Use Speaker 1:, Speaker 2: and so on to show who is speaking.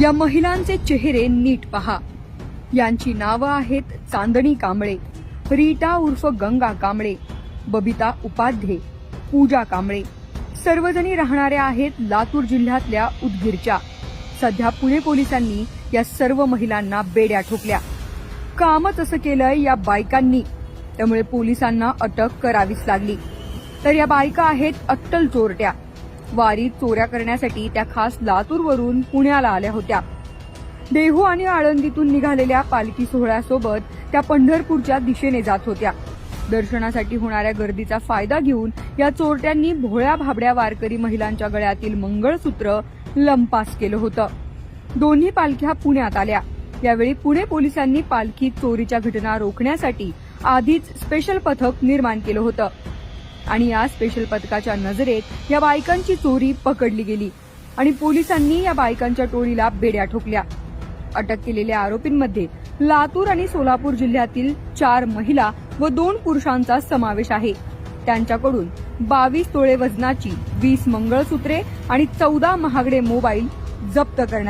Speaker 1: या महिलांचे चेहरे नीट पहा. यांची नावं आहेत चांदणी कांबळे रीटा उर्फ गंगा कांबळे बबिता उपाध्ये पूजा कांबळे. सर्वजणी राहणाऱ्या आहेत लातूर जिल्ह्यातल्या उदगीरच्या. सध्या पुणे पोलिसांनी या सर्व महिलांना बेड्या ठोकल्या. कामच असं केलंय या बायकांनी. त्यामुळे पोलिसांना अटक करावीच लागली. तर या बायका आहेत अट्टल चोरट्या वारीत चोऱ्या करण्यासाठी त्या खास लातूरवरून पुण्याला आल्या होत्या. देहू आणि आळंदीतून निघालेल्या पालखी सोहळ्यासोबत त्या पंढरपूरच्या दिशेने जात होत्या. दर्शनासाठी होणाऱ्या गर्दीचा फायदा घेऊन या चोरट्यांनी भोळ्या भाबड्या वारकरी महिलांच्या गळ्यातील मंगळसूत्र लंपास केलं होतं. दोन्ही पालख्या पुण्यात आल्या. यावेळी पुणे पोलिसांनी पालखी चोरीच्या घटना रोखण्यासाठी आधीच स्पेशल पथक निर्माण केलं होतं. आणि या स्पेशल पथकाच्या नजरेत या बायकांची चोरी पकडली गेली आणि पोलिसांनी या बायकांच्या टोळीला बेड्या ठोकल्या. अटक केलेल्या आरोपींमध्ये लातूर आणि सोलापूर जिल्ह्यातील चार महिला व दोन पुरुषांचा समावेश आहे. त्यांच्याकडून बावीस तोळे वजनाची वीस मंगळसूत्रे आणि चौदा महागडे मोबाईल जप्त करण्यात